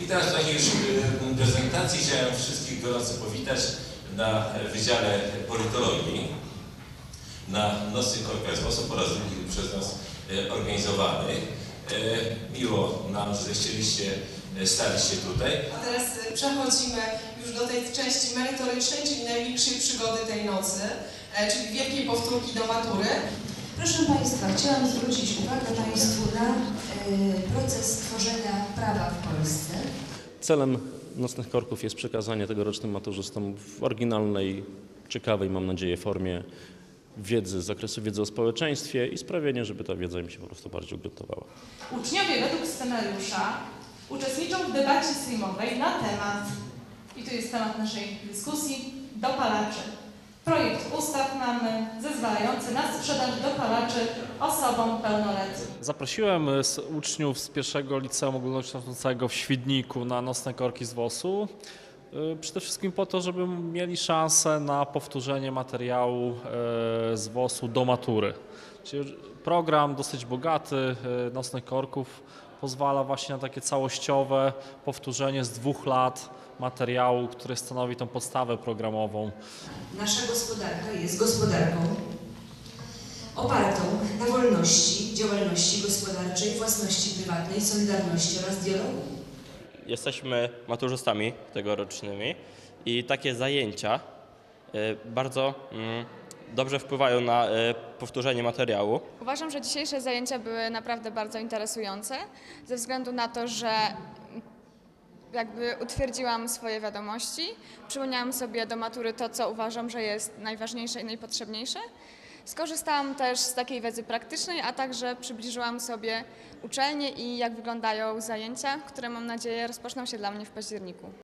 I teraz w takiej już y, prezentacji chciałem wszystkich gorąco powitać na Wydziale Politologii na Nocnych Korkach z po raz drugi przez nas y, organizowany. Y, Miło nam, że zechcieliście y, stali się tutaj. A teraz przechodzimy już do tej części merytorycznej, czyli największej przygody tej nocy, czyli wielkiej powtórki do matury. Proszę Państwa, chciałam zwrócić uwagę Państwu na y, proces tworzenia prawa w Polsce. Celem Nocnych Korków jest przekazanie tegorocznym maturzystom w oryginalnej, ciekawej, mam nadzieję, formie wiedzy z zakresu wiedzy o społeczeństwie i sprawienie, żeby ta wiedza im się po prostu bardziej ugruntowała. Uczniowie według scenariusza uczestniczą w debacie sejmowej na temat, i tu jest temat naszej dyskusji, dopalaczy. Projekt ustaw mamy zezwalający na sprzedaż dopalaczy osobom pełnoletnim. Zaprosiłem z uczniów z pierwszego liceum ogólnokształcącego w Świdniku na nocne korki z WOS-u. E, Przede wszystkim po to, żeby mieli szansę na powtórzenie materiału e, z WOS-u do matury. Czyli program dosyć bogaty e, nocnych korków pozwala właśnie na takie całościowe powtórzenie z dwóch lat materiału, który stanowi tą podstawę programową. Nasza gospodarka jest gospodarką opartą na wolności, działalności gospodarczej, własności prywatnej, solidarności oraz dialogu. Jesteśmy maturzystami tegorocznymi i takie zajęcia y, bardzo mm, dobrze wpływają na y, powtórzenie materiału. Uważam, że dzisiejsze zajęcia były naprawdę bardzo interesujące, ze względu na to, że jakby utwierdziłam swoje wiadomości, przypomniałam sobie do matury to, co uważam, że jest najważniejsze i najpotrzebniejsze. Skorzystałam też z takiej wiedzy praktycznej, a także przybliżyłam sobie uczelnie i jak wyglądają zajęcia, które mam nadzieję rozpoczną się dla mnie w październiku.